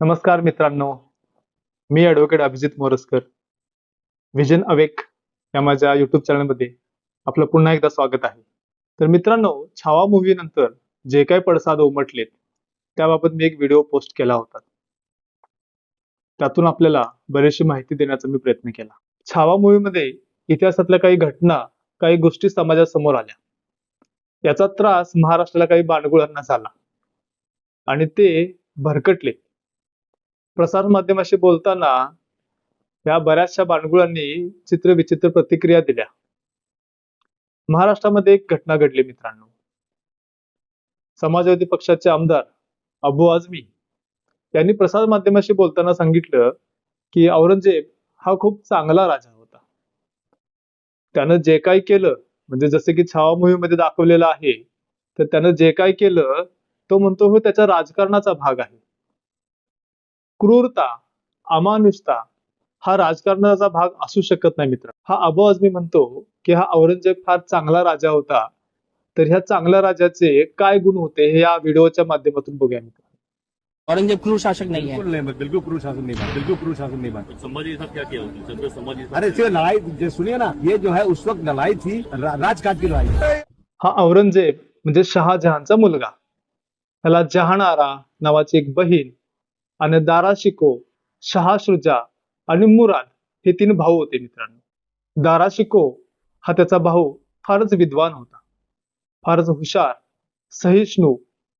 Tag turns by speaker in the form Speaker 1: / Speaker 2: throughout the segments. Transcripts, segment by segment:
Speaker 1: नमस्कार मित्रांनो. मी advocate Abhijit Moraskar vision awake या माझ्या युट्यूब चॅनलमध्ये आपलं पुन्हा एकदा स्वागत आहे. तर मित्रांनो छावा मूव्ही नंतर जे काही पडसाद उमटलेत त्याबाबत मी एक व्हिडिओ पोस्ट केला होता. त्यातून आपल्याला बरीचशी माहिती देण्याचा मी प्रयत्न केला. छावा मूवीमध्ये इतिहासातल्या काही घटना काही गोष्टी समाजासमोर आल्या. याचा त्रास महाराष्ट्राला काही बाणगुळांना झाला. आणि ते भरकटले. प्रसार माध्यमाशी बोलताना या बऱ्याचशा बाणगुळांनी चित्रविचित्र प्रतिक्रिया दिल्या. महाराष्ट्रामध्ये एक घटना घडली मित्रांनो. समाजवादी पक्षाचे आमदार अबू आझमी यांनी प्रसार माध्यमाशी बोलताना सांगितलं की औरंगजेब हा खूप चांगला राजा होता. त्यानं जे काही केलं म्हणजे जसे की छावा मूव्ही मध्ये दाखवलेलं आहे तर त्यानं जे काही केलं तो म्हणतो हो त्याच्या राजकारणाचा भाग आहे. क्रूरता अमानुषता हा राजकारणाचा भाग असू शकत नाही मित्र. हा अबू आझमी म्हणतो की हा औरंगजेब फार चांगला राजा होता. तर ह्या चांगल्या राजाचे काय गुण होते हे या व्हिडिओच्या माध्यमातून बघूया मित्र.
Speaker 2: औरंगजेब क्रूर शासक नहीं है
Speaker 3: बिल्कुल नहीं बिल्कुल क्रूर शासन नहीं बना बिल्कुल क्रूर शासन नहीं बना
Speaker 4: संभाजी क्या किया संभाजी
Speaker 3: अरे लड़ाई जो सुनिए ना ये जो है उस वक्त लड़ाई थी रा, की लड़ाई
Speaker 1: हा औरंगजेब म्हणजे शहाजहानचा मुलगा. त्याला जहानारा नावाची एक बहीण आणि दारा शिको शहा शुजा आणि मुराद हे तीन भाऊ होते मित्रांनो. दारा शिको हा त्याचा भाऊ फारच विद्वान होता. फारच हुशार सहिष्णू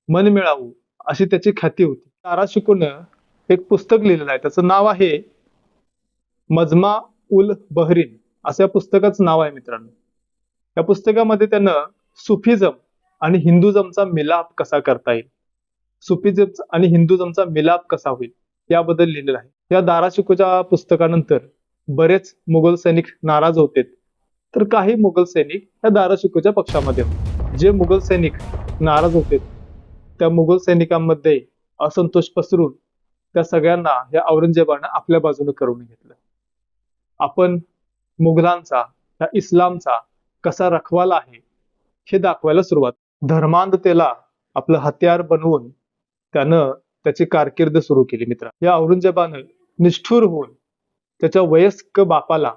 Speaker 1: मनमिळावू अशी त्याची ख्याती होती. दारा शिकोनं एक पुस्तक लिहिलेलं आहे. त्याचं नाव आहे मजमा उल बहरीन. असं या पुस्तकाचं नाव आहे मित्रांनो. या पुस्तकामध्ये त्यानं सुफिझम आणि हिंदुझमचा मिलाप कसा करता येईल? सुफिझम आणि हिंदुझमचा मिलाप कसा होईल याबद्दल लिहिलेलं आहे. या दाराशिकोच्या पुस्तकानंतर बरेच मुघल सैनिक नाराज होते. तर काही मुघल सैनिक या दाराशिकोच्या पक्षामध्ये होते. जे मुघल सैनिक नाराज होते त्या मुघल सैनिकांमध्ये असंतोष पसरून त्या सगळ्यांना या औरंगजेबानं आपल्या बाजूने करून घेतलं. आपण मुघलांचा या इस्लामचा कसा रखवाला आहे हे दाखवायला सुरुवात. धर्मांधतेला आपलं हत्यार बनवून त्यानं त्याची कारकीर्द सुरू केली मित्र. या औरंगजेबानं निष्ठुर होऊन त्याच्या वयस्क बापाला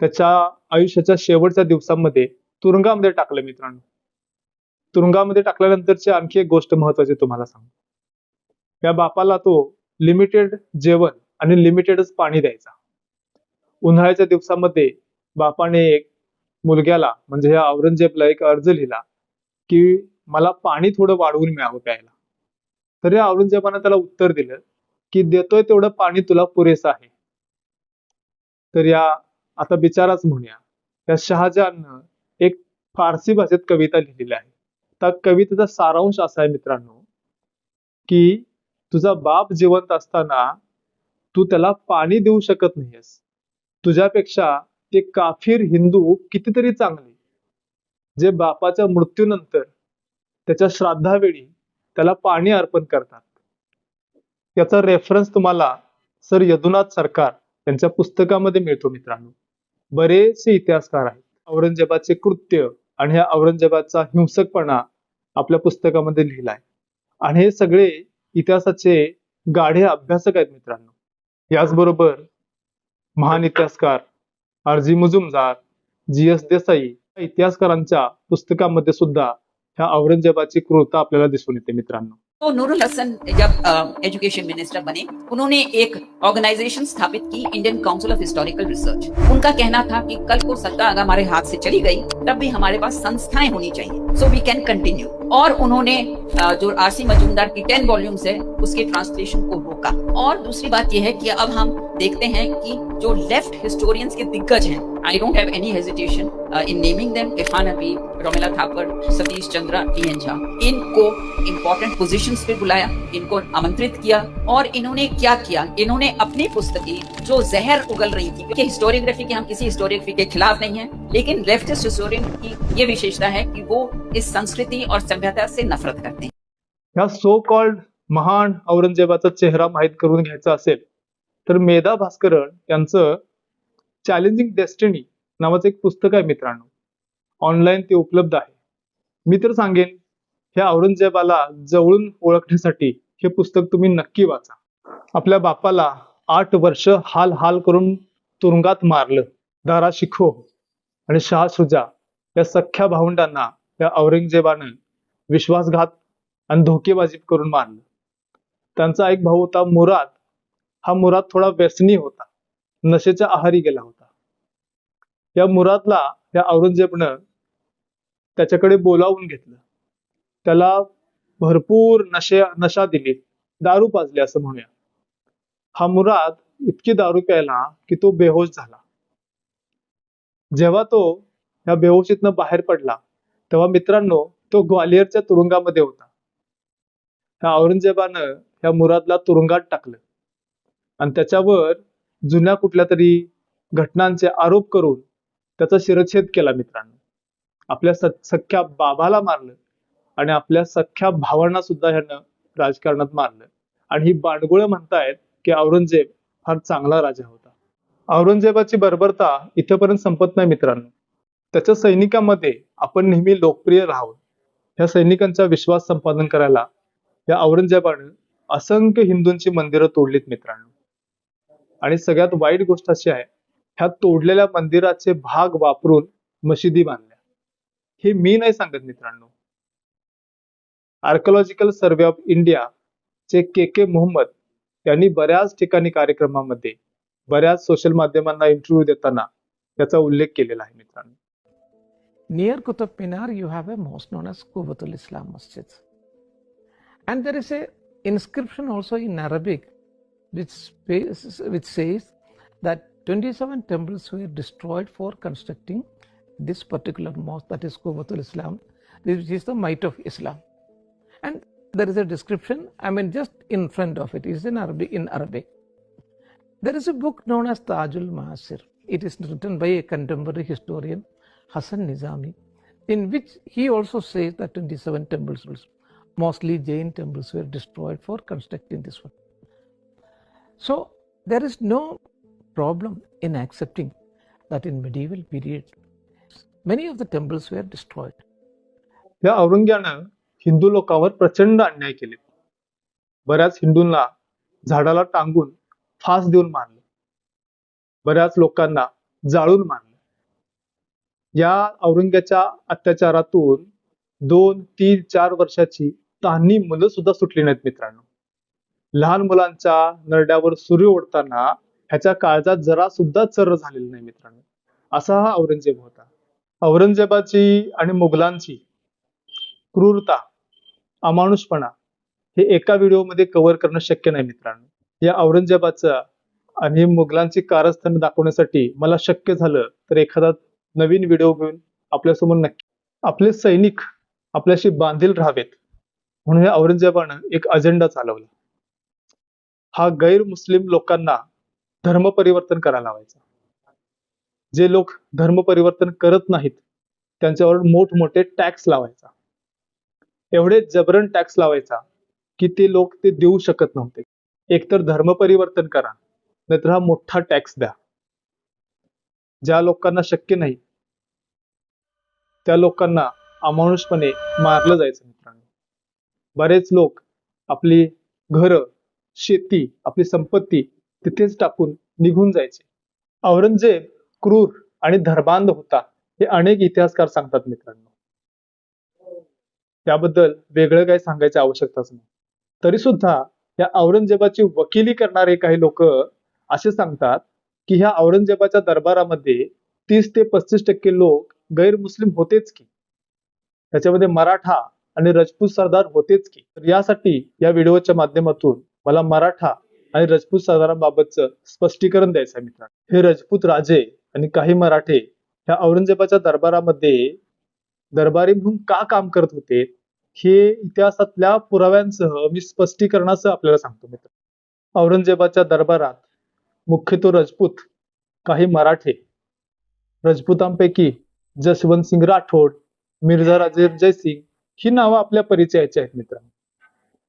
Speaker 1: त्याच्या आयुष्याच्या शेवटच्या दिवसांमध्ये तुरुंगामध्ये टाकलं मित्रांनो. तुरुंगामध्ये टाकल्यानंतरची आणखी एक गोष्ट महत्वाची तुम्हाला सांगतो या बापाला तो लिमिटेड जेवण आणि लिमिटेडच पाणी द्यायचा. उन्हाळ्याच्या दिवसामध्ये बापाने एक मुलग्याला म्हणजे ह्या औरंगजेबला एक अर्ज लिहिला की मला पाणी थोडं वाढवून मिळावं प्यायला. तरी औरंगजेबाने त्याला उत्तर दिलं की देतोय तेवढं पाणी तुला पुरेसं आहे. तर या आता बिचाराच म्हणूया. या शहाजहाननं एक फारसी भाषेत कविता लिहिलेली आहे. त्या कवितेचा सारांश असा आहे मित्रांनो की तुझा बाप जिवंत असताना तू त्याला पाणी देऊ शकत नाहीयेस. तुझ्यापेक्षा ते काफीर हिंदू कितीतरी चांगले जे बापाच्या मृत्यूनंतर त्याच्या श्राद्धावेळी त्याला पाणी अर्पण करतात. याचा रेफरन्स तुम्हाला सर यदुनाथ सरकार त्यांच्या पुस्तकामध्ये मिळतो मित्रांनो. बरेचसे इतिहासकार आहेत. औरंगजेबाचे कृत्य आणि ह्या औरंगजेबाचा हिंसकपणा आपल्या पुस्तकामध्ये लिहिलाय. आणि हे सगळे इतिहासाचे गाढे अभ्यासक आहेत मित्रांनो. याचबरोबर महान इतिहासकार R G Majumdar G S Desai या इतिहासकारांच्या पुस्तकामध्ये सुद्धा ह्या औरंगजेबाची क्रूरता आपल्याला दिसून येते मित्रांनो.
Speaker 5: तो नूरुल हसन जब एजुकेशन मिनिस्टर बने. उन्होंने एक ऑर्गेनाइजेशन स्थापित की Indian council of historical research उनका कहना था कि कल को सत्ता अगर हमारे हाथ से चली गई, तब भी हमारे पास संस्थाएँ होनी चाहिए। सो वी कैन कंटिन्यू और उन्होंने जो आरसी मजूमदार की टेन वॉल्यूम्स है, उसके ट्रांसलेशन को रोका। और दूसरी बात यह है कि अब हम देखते हैं कि जो लेफ़्ट हिस्टोरियंस के दिग्गज हैं I don't have any hesitation in naming them them Irfan Romila Romila Satish Chandra Chandra, N Jha इनको इम्पोर्टेंट पोजीशन पे बुलाया इनको आमंत्रित किया और इन्होंने क्या किया? इन्होंने अपनी पुस्तकें जो जहर उगल रही थी कि हिस्टोरियोग्राफी के हम किसी हिस्टोरियोग्राफी के खिलाफ नहीं है लेकिन लेफ्टिस्ट हिस्टोरियन की ये विशेषता है कि वो इस संस्कृति और सभ्यता से नफरत करते हैं।
Speaker 1: ह्या सो कॉल्ड महान औरंगजेबाचा चेहरा माहीत करून घ्यायचा असेल तर मेधा भास्करन यांचं चॅलेंजिंग डेस्टिनी नावाचं एक पुस्तक आहे मित्रांनो. ऑनलाईन ते उपलब्ध आहे. मी तर सांगेन ह्या औरंगजेबाला जवळून ओळखण्यासाठी हे पुस्तक तुम्ही नक्की वाचा. आपल्या बापाला आठ वर्ष हाल हाल करून तुरुंगात मारलं. दारा शिखो आणि शाह शुजा या सख्ख्या भावंडांना या औरंगजेबानं विश्वासघात आणि धोकेबाजी करून मारलं. त्यांचा एक भाऊ होता मुराद. हा मुराद थोडा व्यसनी होता. नशेच्या आहारी गेला होता. या मुरादला या औरंगजेबनं त्याच्याकडे बोलावून घेतलं. त्याला भरपूर नशे नशा दिली. दारू पाजली असं म्हणूया. हा मुराद इतकी दारू प्यायला की तो बेहोश झाला. जेव्हा तो या बेहोशीतनं बाहेर पडला तेव्हा मित्रांनो तो ग्वालियरच्या तुरुंगामध्ये होता. ह्या औरंगजेबानं या मुरादला तुरुंगात टाकलं. आणि त्याच्यावर जुन्या कुठल्या तरी घटनांचे आरोप करून त्याचा शिरच्छेद केला मित्रांनो. आपल्या सख्ख्या बाबाला मारलं आणि आपल्या सख्ख्या भावांना सुद्धा ह्यानं राजकारणात मारलं. आणि ही बांडगुळं म्हणतायत की औरंगजेब फार चांगला राजा होता. औरंगजेबाची बर्बरता इथेपर्यंत संपत नाही मित्रांनो. त्याच्या सैनिकांमध्ये आपण नेहमी लोकप्रिय राहावं. ह्या सैनिकांचा विश्वास संपादन करायला या औरंगजेबानं असंख्य हिंदूंची मंदिरं तोडलीत मित्रांनो. आणि सगळ्यात वाईट गोष्ट अशी आहे ह्या तोडलेल्या मंदिराचे भाग वापरून मशिदी बांधल्या. हे मी नाही सांगत मित्रांनो. आर्कॉलॉजिकल सर्वे ऑफ इंडिया चे के के मोहम्मद यांनी बऱ्याच ठिकाणी कार्यक्रमामध्ये बऱ्याच सोशल माध्यमांना इंटरव्ह्यू देताना त्याचा उल्लेख केलेला आहे मित्रांनो.
Speaker 6: Near Qutub Minar, you have a mosque known as Qubatul Islam Masjid. And there is a inscription also in Arabic which, which says that 27 temples were destroyed for constructing this particular mosque that is Qubatul Islam, which is the might of Islam. And there is a description, I mean, just in front of it is in Arabic. In Arabic. There is a book known as Tajul Masir. It is written by a contemporary historian, Hassan Nizami, in which he also says that 27 temples, mostly Jain temples, were destroyed for constructing this one. So there is no problem in accepting that in medieval period, many of the temples were destroyed.
Speaker 1: या औरंग्यानं हिंदू लोकांवर प्रचंड अन्याय केले. बऱ्याच हिंदूंना झाडाला टांगून फास देऊन मारले. बऱ्याच लोकांना जाळून मारलं. या औरंग्याच्या अत्याचारातून दोन तीन चार वर्षाची तान्ही मुलं सुद्धा सुटली नाहीत मित्रांनो. लहान मुलांच्या नरड्यावर सूर्य ओढताना ह्याच्या काळजात जरा सुद्धा चर झालेला नाही मित्रांनो. असा हा औरंगजेब होता. औरंगजेबाची आणि मुघलांची क्रूरता अमानुषपणा हे एका व्हिडिओमध्ये कव्हर करणं शक्य नाही मित्रांनो. या औरंगजेबाचं आणि मुघलांची कारस्थान दाखवण्यासाठी मला शक्य झालं तर एखादा नवीन व्हिडिओ घेऊन आपल्यासमोर नक्की आपले सैनिक आपल्याशी बांधील राहावेत. म्हणून या औरंगजेबानं एक अजेंडा चालवला. हा गैर मुस्लिम लोकांना धर्म परिवर्तन करायला लावायचा. जे लोक धर्म परिवर्तन करत नाहीत त्यांच्यावर मोठमोठे टॅक्स लावायचा. एवढे जबरन टॅक्स लावायचा की ते लोक ते देऊ शकत नव्हते. एकतर धर्म परिवर्तन करा नाहीतर हा मोठा टॅक्स द्या. ज्या लोकांना शक्य नाही त्या लोकांना अमानुषपणे मारलं जायचं मित्रांनो. बरेच लोक आपली घरं शेती आपली संपत्ती तिथेच टाकून निघून जायचे. औरंगजेब क्रूर आणि धर्मांध होता हे अनेक इतिहासकार सांगतात मित्रांनो. त्याबद्दल वेगळं काही सांगायची आवश्यकताच नाही. तरी सुद्धा या औरंगजेबाची वकिली करणारे काही लोक असे सांगतात की ह्या औरंगजेबाच्या दरबारामध्ये तीस ते पस्तीस टक्के लोक गैरमुस्लिम होतेच की. त्याच्यामध्ये मराठा आणि रजपूत सरदार होतेच की. तर यासाठी या व्हिडिओच्या माध्यमातून मला मराठा आणि राजपूत सरदारांबाबतचं स्पष्टीकरण द्यायचं आहे मित्रांनो. हे राजपूत राजे आणि काही मराठे ह्या औरंगजेबाच्या दरबारामध्ये दरबारी म्हणून का काम करत होते हे इतिहासातल्या पुराव्यांसह मी स्पष्टीकरणासह आपल्याला सांगतो मित्र औरंगजेबाच्या दरबारात मुख्यतो राजपूत काही मराठे. राजपूतांपैकी जसवंत सिंग राठोड मिर्झा राजे जयसिंग ही नावं आपल्या परिचयाची आहेत मित्रांनो.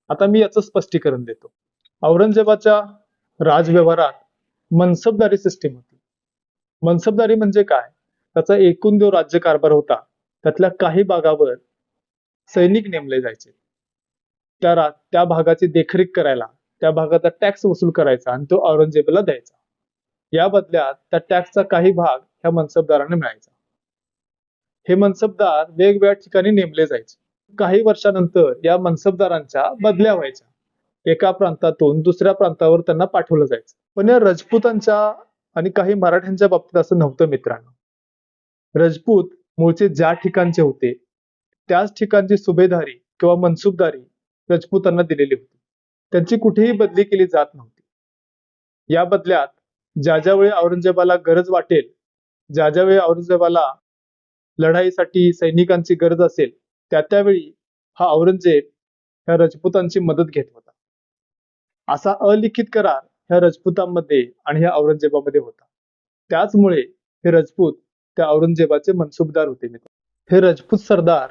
Speaker 1: आता मी याचं स्पष्टीकरण देतो. औरंगजेबाच्या राजव्यवहारात मनसबदारी सिस्टीम होती. मनसबदारी म्हणजे काय? त्याचा एकूण जो राज्यकारभार होता त्यातल्या काही भागावर सैनिक नेमले जायचे. त्या रा त्या भागाची देखरेख करायला त्या भागाचा टॅक्स वसूल करायचा आणि तो औरंगजेबाला द्यायचा. या बदल्यात त्या टॅक्सचा काही भाग ह्या मनसबदारांना मिळायचा. हे मनसबदार वेगवेगळ्या ठिकाणी नेमले जायचे. काही वर्षानंतर या मनसबदारांच्या बदल्या व्हायच्या. एका प्रांतातून दुसऱ्या प्रांतावर त्यांना पाठवलं जायचं. पण या रजपूतांच्या आणि काही मराठ्यांच्या बाबतीत असं नव्हतं मित्रांनो. रजपूत मूळचे ज्या ठिकाणचे होते त्याच ठिकाणची सुभेदारी किंवा मनसुबदारी रजपूतांना दिलेली होती. त्यांची कुठेही बदली केली जात नव्हती. या बदल्यात ज्या ज्यावेळी औरंगजेबाला गरज वाटेल ज्या ज्यावेळी औरंगजेबाला लढाईसाठी सैनिकांची गरज असेल त्या त्यावेळी हा औरंगजेब ह्या रजपूतांची मदत घेत होता. असा अलिखित करार ह्या राजपुतांमध्ये आणि ह्या औरंगजेबामध्ये होता. त्याचमुळे हे रजपूत त्या औरंगजेबाचे मनसुबदार होते मित्र. हे रजपूत सरदार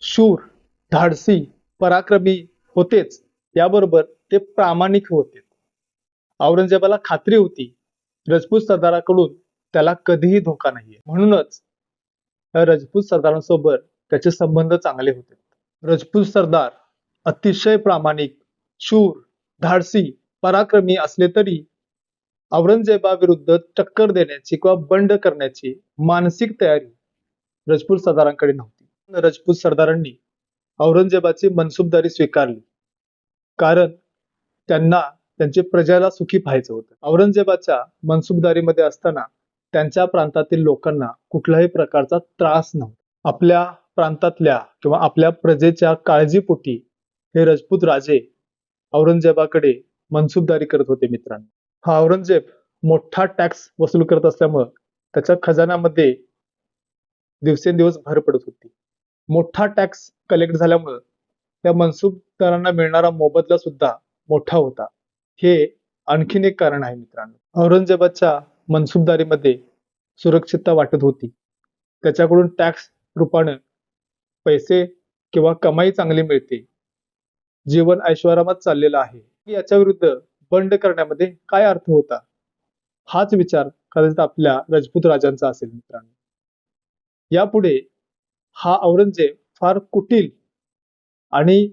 Speaker 1: शूर धाडसी पराक्रमी होतेच. याबरोबर ते प्रामाणिक होते. औरंगजेबाला खात्री होती रजपूत सरदाराकडून त्याला कधीही धोका नाहीये. म्हणूनच राजपूत रजपूत सरदारांसोबत त्याचे संबंध चांगले होते. रजपूत सरदार अतिशय प्रामाणिक शूर धाडसी पराक्रमी असले तरी औरंगजेबाविरुद्ध टक्कर देण्याची किंवा बंड करण्याची मानसिक तयारी रजपूत सरदारांकडे नव्हती. रजपूत सरदारांनी औरंगजेबाची मनसुबदारी स्वीकारली. कारण त्यांना त्यांचे प्रजेला सुखी पाहायचं होतं. औरंगजेबाच्या मनसुबदारीमध्ये असताना त्यांच्या प्रांतातील लोकांना कुठल्याही प्रकारचा त्रास नव्हता. आपल्या प्रांतातल्या किंवा आपल्या प्रजेच्या काळजीपोटी हे रजपूत राजे औरंगजेबाकडे मनसुबदारी करत होते मित्रांनो. हा औरंगजेब मोठा टॅक्स वसूल करत असल्यामुळं त्याच्या खजान्यामध्ये दिवसेंदिवस भर पडत होती. मोठा टॅक्स कलेक्ट झाल्यामुळं त्या मनसुबदारांना मिळणारा मोबदला सुद्धा मोठा होता. हे आणखीन एक कारण आहे मित्रांनो. औरंगजेबाच्या मनसुबदारीमध्ये सुरक्षितता वाटत होती. त्याच्याकडून टॅक्स रूपानं पैसे किंवा कमाई चांगली मिळते. जीवन ऐश्वरामात चाललेलं आहे. याच्या विरुद्ध बंड करण्यामध्ये काय अर्थ होता? हाच विचार कदाचित आपल्या रजपूत राजांचा असेल मित्रांनो. यापुढे हा औरंगजेब फार कुटील आणि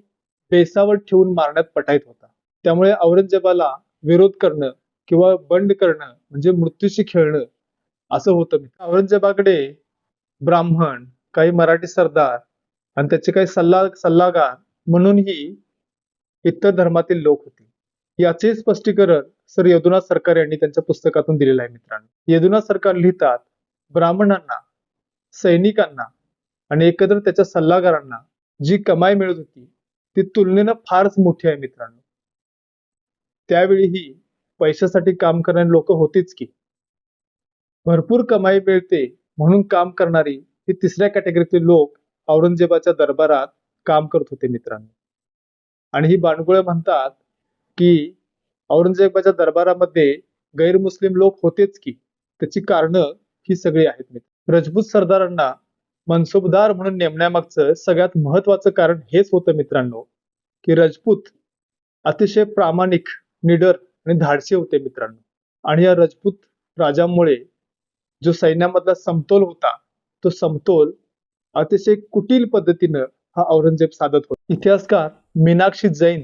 Speaker 1: बेसावत ठेवून मारण्यात पटायत होता. त्यामुळे औरंगजेबाला विरोध करणं किंवा बंड करणं म्हणजे मृत्यूशी खेळणं असं होतं औरंगजेबाकडे ब्राह्मण काही मराठी सरदार आणि त्याचे काही सल्ला सल्लागार म्हणूनही इतर धर्मातील लोक होते. याचे स्पष्टीकरण सर यदुनाथ सरकार यांनी त्यांच्या पुस्तकातून दिलेलं आहे मित्रांनो. यदुनाथ सरकार लिहितात ब्राह्मणांना सैनिकांना आणि एकत्र त्याच्या सल्लागारांना जी कमाई मिळत होती ती तुलनेनं फारच मोठी आहे मित्रांनो. त्यावेळीही पैशासाठी काम करणारी लोक होतीच की. भरपूर कमाई मिळते म्हणून काम करणारी ही तिसऱ्या कॅटेगरीतील लोक औरंगजेबाच्या दरबारात काम करत होते मित्रांनो. आणि ही बाणगुळे म्हणतात की औरंगजेबाच्या दरबारामध्ये गैरमुस्लिम लोक होतेच की. त्याची कारणं ही सगळी आहेत मित्र. रजपूत सरदारांना मनसुबदार म्हणून नेमण्यामागचं सगळ्यात महत्वाचं कारण हेच होतं मित्रांनो की रजपूत अतिशय प्रामाणिक निडर आणि धाडसी होते मित्रांनो. आणि या रजपूत राजांमुळे जो सैन्यामधला समतोल होता तो समतोल अतिशय कुटील पद्धतीनं हा औरंगजेब साधत होता. इतिहासकार मीनाक्षी जैन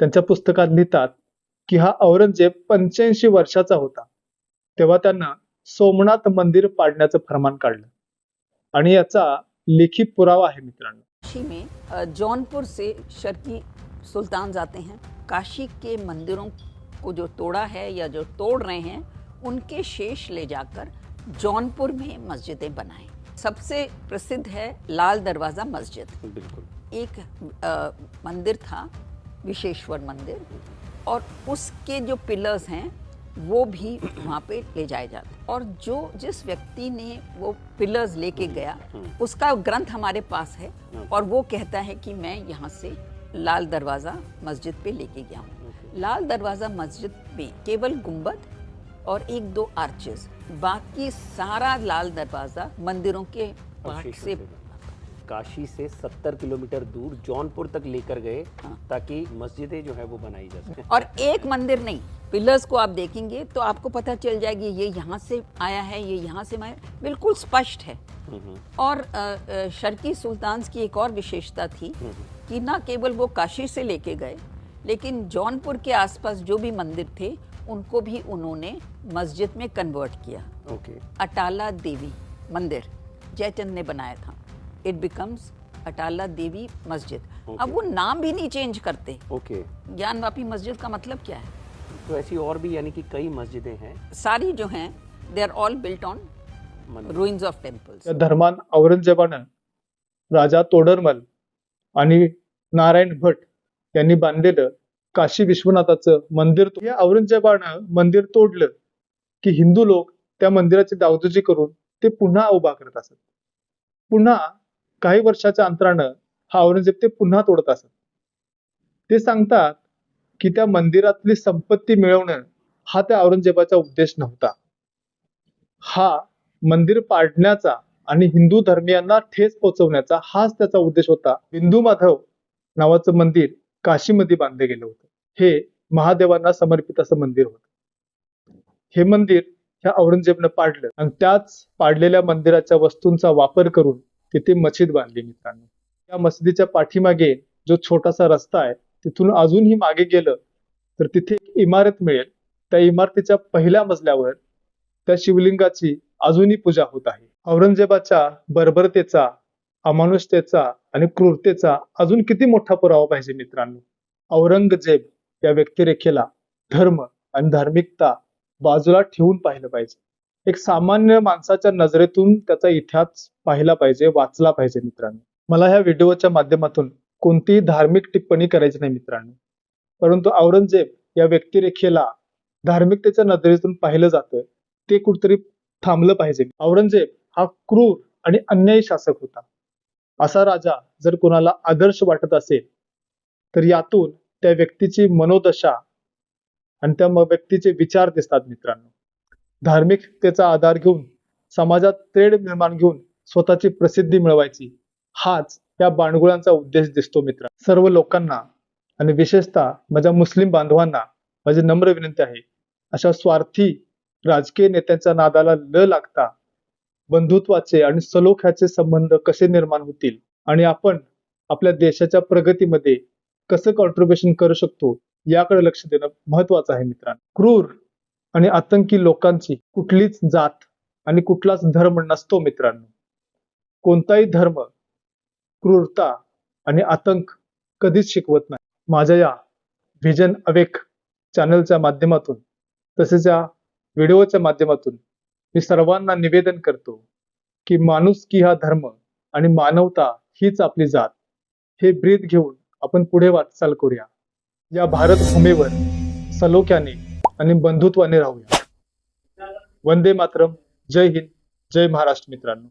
Speaker 1: त्यांच्या पुस्तकात लिहितात की हा औरंगजेब पंच्याऐंशी वर्षाचा होता. तेव्हा त्यांना सोमनाथ मंदिर पाडण्याचं फरमान काढलं. आणि याचा लेखी पुरावा आहे मित्रांनो.
Speaker 5: काशी में अ, जौनपुर से शर्की सुल्तान आते हैं। काशी के मंदिरों को जो तोड़ा है या जो तोड़ रहे हैं उनके शेष ले जाकर जौनपुर में मस्जिदें बनाएं। सबसे प्रसिद्ध है लाल दरवाज़ा मस्जिद।
Speaker 4: बिल्कुल।
Speaker 5: एक अ, मंदिर था विशेश्वर मंदिर और उसके जो पिलर्स हैं वो भी वहाँ पे ले जाए जाते और जो जिस व्यक्ति ने वो पिलर्स लेके गया उसका ग्रंथ हमारे पास है और वो कहता है कि मैं यहाँ से लाल दरवाज़ा मस्जिद पे लेके गया हूँ। लाल दरवाज़ा मस्जिद में केवल गुंबद और एक दो आर्चेस बाकी सारा लाल दरवाज़ा मंदिरों के पार्ट से
Speaker 7: काशी से 70 किलोमीटर दूर जौनपुर तक लेकर गए
Speaker 5: हाँ।
Speaker 7: ताकि मस्जिदें जो है वो बनाई जा सके।
Speaker 5: और एक मंदिर नहीं पिलर्स को आप देखेंगे तो आपको पता चल जाएगी ये यहाँ से आया है ये यहाँ से आया बिल्कुल स्पष्ट है। और अ, अ, शर्की सुल्तान की एक और विशेषता थी कि ना केवल वो काशी से लेके गए लेकिन जौनपुर के आसपास जो भी मंदिर थे उनको भी उन्होंने मस्जिद में कन्वर्ट किया।
Speaker 7: ओके।
Speaker 5: अटाला देवी मंदिर जयचंद ने बनाया था। इट बिकम्स अटाला देवी मस्जिद अब वो नाम भी नहीं चेंज करते।
Speaker 7: ओके
Speaker 5: ज्ञानवापी मस्जिद का मतलब क्या है?
Speaker 7: तो ऐसी और भी यानी कि कई मस्जिदें हैं।
Speaker 5: सारी जो हैं they are all built on ruins of temples
Speaker 1: धर्मान औरंगजेबानं राजा तोडरमल आणि नारायण भट यांनी बांधलेलं काशी विश्वनाथाचं मंदिर तो- या औरंगजेबानं मंदिर तोडलं की हिंदू लोक त्या मंदिराची डागडुजी करून ते पुन्हा उभा करत असत. पुन्हा काही वर्षाच्या अंतरानं हा औरंगजेब ते पुन्हा तोडत असत. ते सांगतात की त्या मंदिरातली संपत्ती मिळवणं हा त्या औरंगजेबाचा उद्देश नव्हता. हा मंदिर पाडण्याचा आणि हिंदू धर्मियांना ठेस पोहोचवण्याचा हाच त्याचा उद्देश होता. बिंदू माधव नावाचं मंदिर काशीमध्ये बांधलं गेलं होतं. हे महादेवांना समर्पित असं मंदिर होतं. हे मंदिर ह्या औरंगजेबनं पाडलं आणि त्याच पाडलेल्या मंदिराच्या वस्तूंचा वापर करून तिथे मशीद बांधली मित्रांनो. या मशिदीच्या पाठीमागे जो छोटासा रस्ता आहे तिथून अजूनही मागे गेलं तर तिथे एक इमारत मिळेल. त्या इमारतीच्या पहिल्या मजल्यावर त्या शिवलिंगाची अजूनही पूजा होत आहे. औरंगजेबाच्या बर्बरतेचा अमानुषतेचा आणि क्रूरतेचा अजून किती मोठा पुरावा पाहिजे मित्रांनो? औरंगजेब या व्यक्तिरेखेला धर्म आणि धार्मिकता बाजूला ठेवून पाहिलं पाहिजे. एक सामान्य माणसाच्या नजरेतून त्याचा इतिहास पाहिला पाहिजे वाचला पाहिजे मित्रांनो. मला ह्या व्हिडिओच्या माध्यमातून कोणतीही धार्मिक टिप्पणी करायची नाही मित्रांनो. परंतु औरंगजेब या व्यक्तिरेखेला धार्मिकतेच्या नजरेतून पाहिलं जातं ते कुठतरी थांबलं पाहिजे. औरंगजेब हा क्रूर आणि अन्यायी शासक होता. असा राजा जर कोणाला आदर्श वाटत असेल तर यातून त्या व्यक्तीची मनोदशा आणि त्या व्यक्तीचे विचार दिसतात मित्रांनो. धार्मिकतेचा आधार घेऊन समाजात तेढ निर्माण घेऊन स्वतःची प्रसिद्धी मिळवायची हाच या बाणगुळांचा उद्देश दिसतो मित्र. सर्व लोकांना आणि विशेषतः माझ्या मुस्लिम बांधवांना माझी नम्र विनंती आहे अशा स्वार्थी राजकीय नेत्यांच्या नादाला न लागता बंधुत्वाचे आणि सलोख्याचे संबंध कसे निर्माण होतील आणि आपण आपल्या देशाच्या प्रगतीमध्ये कसं कॉन्ट्रीब्युशन करू शकतो याकडे लक्ष देणं महत्वाचं आहे मित्रांनो क्रूर आणि आतंकी लोकांची कुठलीच जात आणि कुठलाच धर्म नसतो मित्रांनो. कोणताही धर्म क्रूरता आणि आतंक कधीच शिकवत नाही. माझ्या या व्हिजन अवेक चॅनलच्या माध्यमातून तसेच या व्हिडिओच्या माध्यमातून मी सर्वांना निवेदन करतो की माणूस की हा धर्म आणि मानवता हीच आपली जात हे ब्रीद घेऊन आपण पुढे वाटचाल करूया. या भारतभूमीवर सलोख्याने आणि बंधुत्वाने राहूया. वंदे मातरम. जय हिंद. जय महाराष्ट्र मित्रांनो.